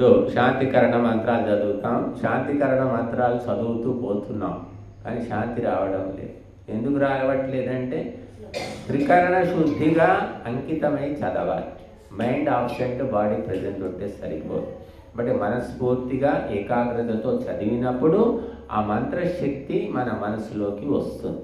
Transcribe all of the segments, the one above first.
ఇప్పుడు శాంతికరణ మంత్రాలు చదువుతాం. శాంతికరణ మంత్రాలు చదువుతూ పోతున్నాం. కానీ శాంతి రావడం లేదు. ఎందుకు రావట్లేదంటే త్రికరణ శుద్ధిగా అంకితమై చదవాలి. మైండ్ ఆబ్సెంట్ బాడీ ప్రజెంట్ ఉంటే సరిపోదు. బట్ మనస్ఫూర్తిగా ఏకాగ్రతతో చదివినప్పుడు ఆ మంత్రశక్తి మన మనసులోకి వస్తుంది.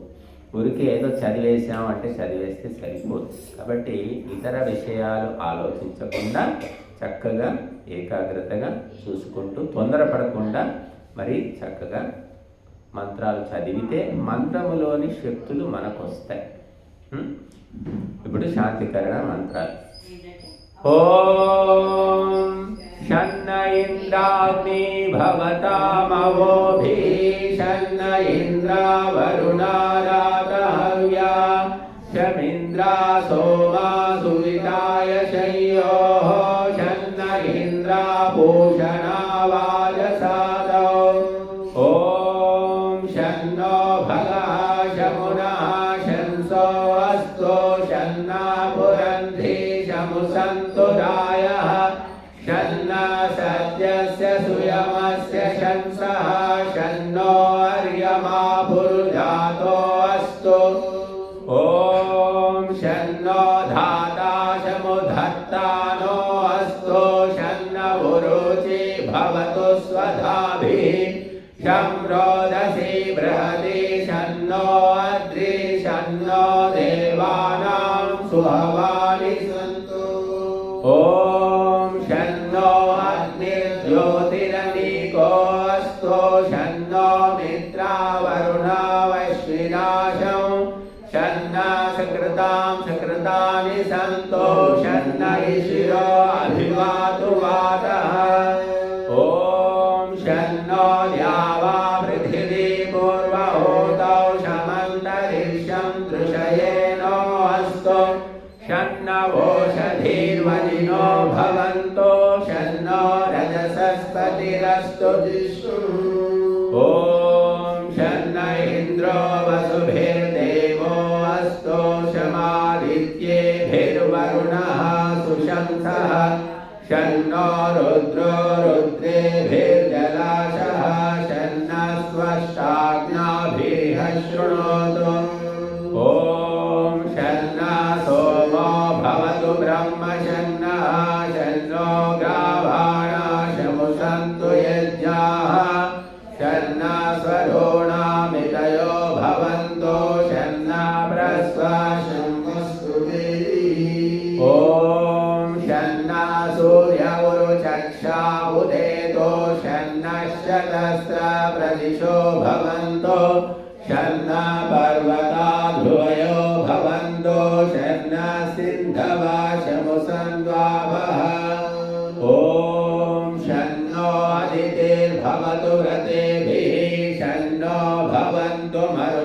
ఊరికి ఏదో చదివేసామంటే చదివేస్తే సరిపోదు. కాబట్టి ఇతర విషయాలు ఆలోచించకుండా చక్కగా ఏకాగ్రతగా చూసుకుంటూ తొందరపడకుండా మరి చక్కగా మంత్రాలు చదివితే మంత్రములోని శక్తులు మనకు వస్తాయి ఇప్పుడు శాంతికరణ మంత్రాలు. ఓం షన్న ఇంద్రాగ్ని భవతామవోభి షన్న ఇంద్రావరుణారాగహవ్యా శమింద్రా సోమా సువితాయ శయ్యో सन्तुरायः शन्न सद्यस्य सुयमस्य शंसः, शन्नो अर्यमाभुर्जातोऽस्तु ॐ शन्नो धाता अस्तु शन्न भवतु स्वधाभिः। शं रोदसी बृहति, शन्नो अद्रि, शन्नो देवानां सुहवा। अस्तु शन्नो मित्रावरुणा वश्विनाशौ शन्न सकृतां सकृतानि सन्तो शन्न इशिरो अभिवातु वातः ॐ शन्नो द्यावा पृथिवी पूर्वहोतौ शमन्तरिक्षं दृशयेनो अस्तु शन्नवोषधीर्वनिनो भवन्तो शन्नो रजसस्पतिरस्तु शमादित्येभिर्वरुणः सुशंसः शन्नो रुद्रो रुद्रेभिर्जलाशः शन्न स्वष्टाज्ञाभिः शृणोतु ॐ शन्न सोमो भवतु ब्रह्म शन्नः शन्नो गाभाणा सूर्यवरुचक्षा उदेतो शन्नश्चतस्र प्रदिशो भवन्तो शन्न पर्वता ध्रुवयो भवन्तो शन्न सिन्धवा शमुसन्द्वावः ॐ शन्नो अदितिर्भवतु व्रतेभिः शन्नो भवन्तु मरुता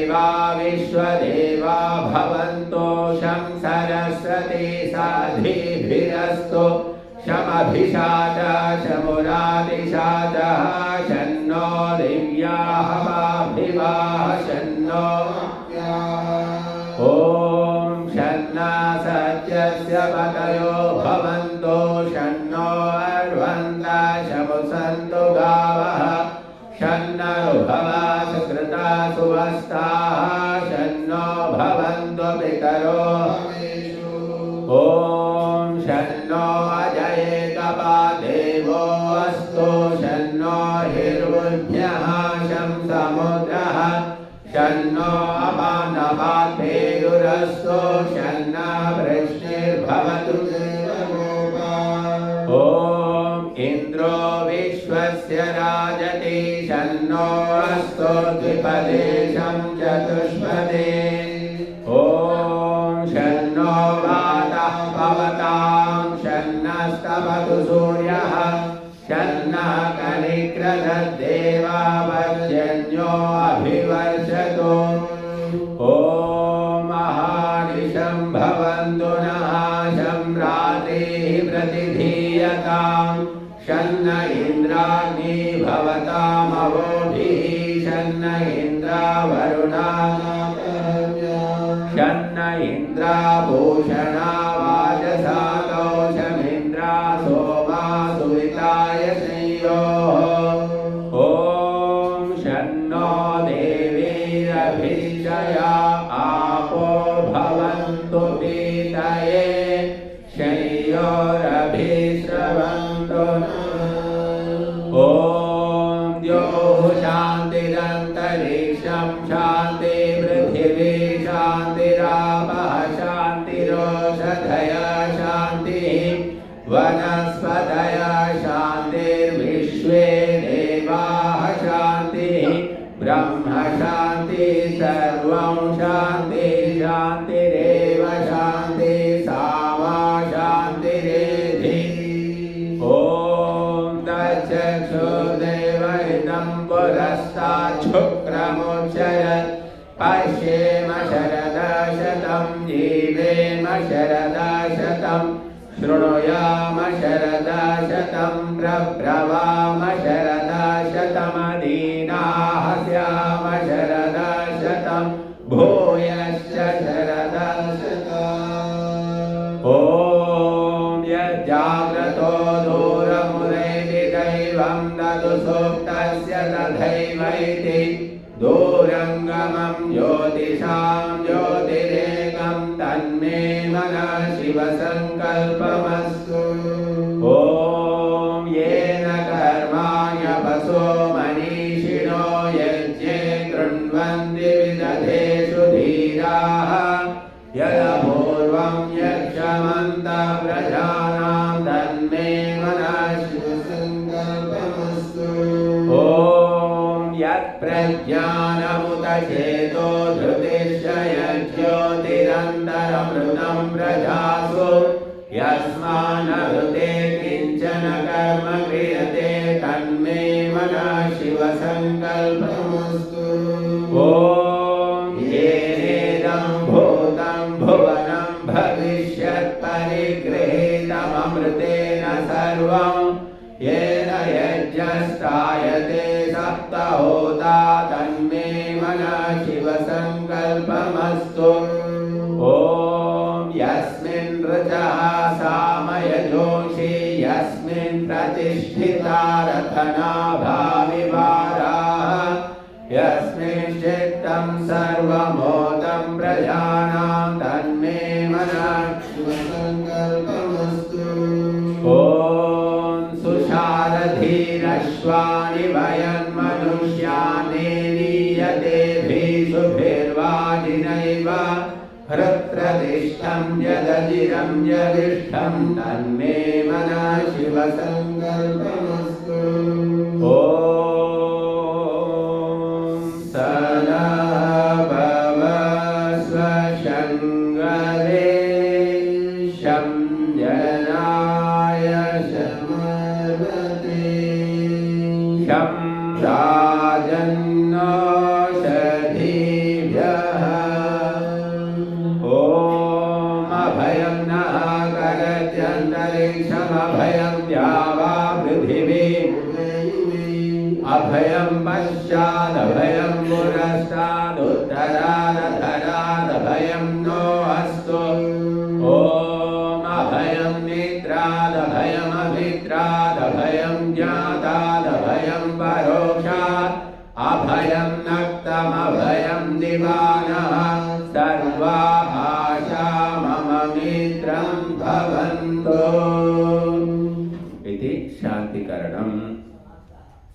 सविता त्रायमाणः शन्नो भवन्तो शसो विभातिः शन्नापत्यन्यो भवतु प्रजाभ्यः शन्न क्षेत्रस्य पतिरस्तु शम्भुः ॐ शन्नो देवा विश्वदेवा भवन्तो शं सरस्वती साधिभिरस्तु शमभिषाच शमुरादिशाचः शन्नो दिव्याः वाभिवाः शन्नो ॐ शन्ना सत्यस्य पतयो भवन्तो इन्द्रो विश्वस्य राजति शन्नो अस्तु द्विपदेशं चतुष्पदे। ॐ शन्नो वातः भवतां शन्नो शन्नस्तवतु सूर्यः शन्नः अभिवर्षतु। ॐ इन्द्राग्नि भवतामवोभिः शन्न इन्द्रावरुणानापम्या शरदशतं शृणुयाम शरदशतं प्रब्रवाम शरदशतमदीनाः स्याम शरदशतं भूयश्च शरदशतम्। ॐ यज्जाग्रतो दूरमुदैति दैवं ददु सूक्तस्य तथैवैति दूरङ्गमं ज्योतिषां ज्योतिरेकं तन्मे సంకల్పమస్తు ఓం ఏన కర్మాయ పశో మనీషిణో యజ్ఞే కృణ్వంతి విదధేషు ధీరాః యద పూర్వం యక్షమంత ప్రజానాం తన్మే మనశ్శు సంకల్పమస్తు ఓం యత్ ప్రజ్ఞానముత చేతో ధృతే यज्ज्योतिरन्तरमृतं प्रजासु। यस्मानहृते किंचन कर्म क्रियते तन्मे मनः शिवसङ्कल्पमस्तु। ॐ येनेदं भूतं भुवनं भविष्यत्परिगृहीतममृतेन सर्वं। येन यज्ञस्तायते सप्तहोता तन्मे मनः नाभाविवाराः यस्मिन् चित्तं सर्वमोदं प्रजानां तन्मे मनसङ्कल्पमस्तु ॐ सुशारधीरश्वानि वयन् मनुष्यानेनीयतेभिषुभिर्वाजिनैव हृत्रदिष्टं यदजिरं यदिष्ठं तन्मे मनः शिवसङ् शङ्गरे शं जनाय शमर्वते शं राजन्नोषधीभ्यः ॐ अभयं नः करत्यन्तरिक्षमभयं द्यावा पृथिवी पश्चादभयं पुरस्तादुत्तरादधरादभयं दभयम् जातादभयम् परोषा अभयम् नक्तमभयम् दिवा